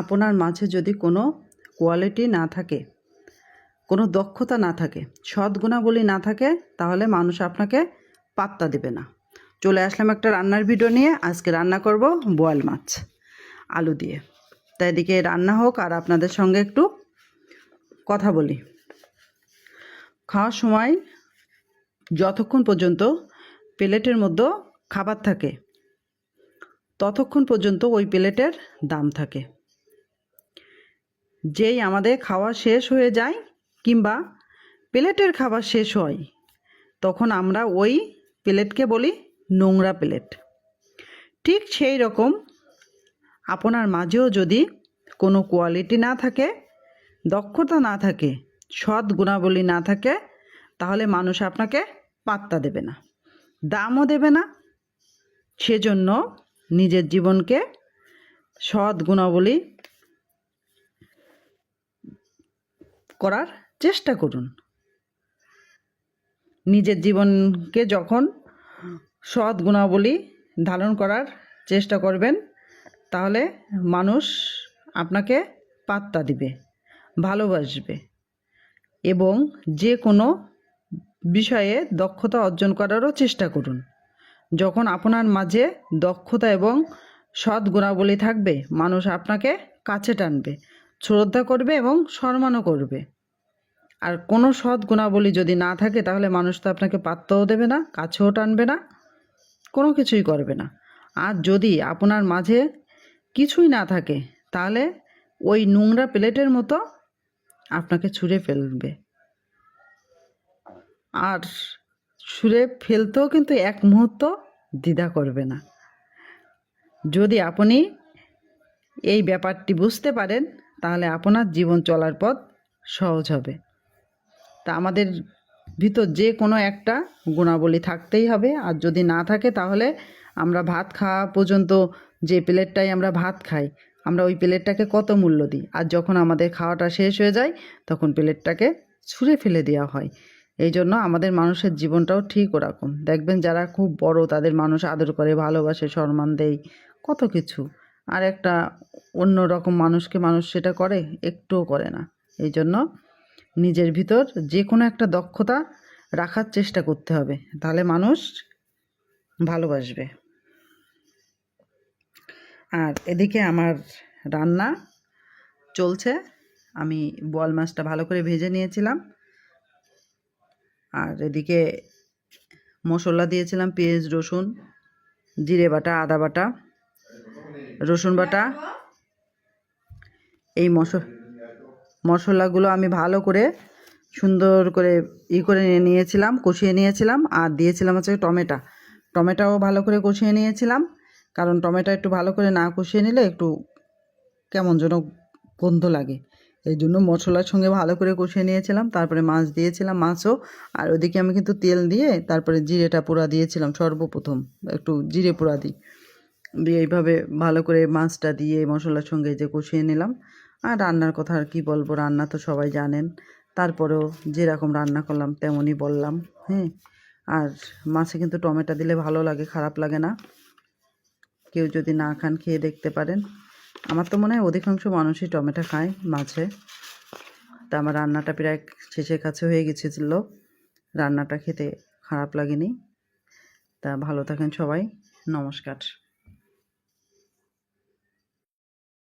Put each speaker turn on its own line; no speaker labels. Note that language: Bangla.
আপনার মাঝে যদি কোনো কোয়ালিটি না থাকে, কোনো দক্ষতা না থাকে, সৎ গুণাবলী না থাকে, তাহলে মানুষ আপনাকে পাত্তা দেবে না। চলে আসলাম একটা রান্নার ভিডিও নিয়ে। আজকে রান্না করব বোয়াল মাছ, আলু দিয়ে। তাই এদিকে রান্না হোক আর আপনাদের সঙ্গে একটু কথা বলি। খাওয়ার সময় যতক্ষণ পর্যন্ত প্লেটের মধ্যে খাবার থাকে, ততক্ষণ পর্যন্ত ওই প্লেটের দাম থাকে। যেই আমাদের খাওয়া শেষ হয়ে যায় কিংবা প্লেটের খাবার শেষ হয়, তখন আমরা ওই প্লেটকে বলি নোংরা প্লেট। ঠিক সেই রকম আপনার মাঝেও যদি কোনো কোয়ালিটি না থাকে, দক্ষতা না থাকে, সৎ গুণাবলী না থাকে, তাহলে মানুষ আপনাকে পাত্তা দেবে না, দামও দেবে না। সেজন্য নিজের জীবনকে সৎ গুণাবলী করার চেষ্টা করুন। নিজের জীবনকে যখন সৎ গুণাবলী ধারণ করার চেষ্টা করবেন, তাহলে মানুষ আপনাকে পাত্তা দিবে, ভালোবাসবে এবং যে কোনো বিষয়ে দক্ষতা অর্জন করারও চেষ্টা করুন। যখন আপনার মাঝে দক্ষতা এবং সৎ গুণাবলী থাকবে, মানুষ আপনাকে কাছে টানবে, শ্রদ্ধা করবে এবং সম্মানও করবে। আর কোনো সৎ গুণাবলী যদি না থাকে, তাহলে মানুষ তো আপনাকে পাত্তাও দেবে না, কাছেও টানবে না, কোনো কিছুই করবে না। আর যদি আপনার মাঝে কিছুই না থাকে, তাহলে ওই নোংরা প্লেটের মতো আপনাকে ছুঁড়ে ফেলবে। আর ছুঁড়ে ফেলতেও কিন্তু এক মুহূর্ত দ্বিধা করবে না। যদি আপনি এই ব্যাপারটি বুঝতে পারেন, তাহলে আপনার জীবন চলার পথ সহজ হবে। তা আমাদের ভিতর যে কোনো একটা গুণাবলী থাকতেই হবে। আর যদি না থাকে তাহলে আমরা ভাত খাওয়া পর্যন্ত যে প্লেটটাই আমরা ভাত খাই, আমরা ওই প্লেটটাকে কত মূল্য দিই? আর যখন আমাদের খাওয়াটা শেষ হয়ে যায়, তখন প্লেটটাকে ছুঁড়ে ফেলে দেওয়া হয়। এই জন্য আমাদের মানুষের জীবনটাও ঠিক ওরকম। দেখবেন যারা খুব বড়, তাদের মানুষ আদর করে, ভালোবাসে, সম্মান দেয়, কত কিছু। আর একটা অন্য রকম মানুষকে মানুষ সেটা করে, একটুও করে না। এই জন্য নিজের ভিতর যে কোনো একটা দক্ষতা রাখার চেষ্টা করতে হবে। তাহলে মানুষ ভালোবাসবে। আর এদিকে আমার রান্না চলছে। আমি বোয়াল মাছটা ভালো করে ভেজে নিয়েছিলাম। আর এদিকে মশলা দিয়েছিলাম, পেঁয়াজ, রসুন, জিরে বাটা, আদা বাটা, রসুন বাটা, এই মশ মশলাগুলো আমি ভালো করে সুন্দর করে ই করে নিয়ে- নিয়েছিলাম, কষিয়ে নিয়েছিলাম আর দিয়েছিলাম হচ্ছে টমেটো। টমেটোও ভালো করে কষিয়ে নিয়েছিলাম, কারণ টমেটো একটু ভালো করে না কষিয়ে নিলে একটু কেমন যেন গন্ধ লাগে। এই জন্য মশলার সঙ্গে ভালো করে কষিয়ে নিয়েছিলাম, তারপরে মাছ দিয়েছিলাম, মাছও, আর ওদিকে আমি কিন্তু তেল দিয়ে তারপরে জিরেটা পোড়া দিয়েছিলাম সর্বপ্রথম, একটু জিরে পোড়া দিই। দিয়ে এইভাবে ভালো করে মাছটা দিয়ে মশলার সঙ্গে যে কষিয়ে নিলাম। আর রান্নার কথা আর কী বলব, রান্না তো সবাই জানেন। তারপরেও যেরকম রান্না করলাম তেমনই বললাম হ্যাঁ। আর মাছে কিন্তু টমেটো দিলে ভালো লাগে, খারাপ লাগে না। কেউ যদি না খান, খেয়ে দেখতে পারেন। আমার তো মনে হয় অধিকাংশ মানুষই টমেটো খায় মাছে। তা আমার রান্নাটা প্রায় শেষের কাছে হয়ে গেছিল। রান্নাটা খেতে খারাপ লাগেনি। তা ভালো থাকেন সবাই। নমস্কার।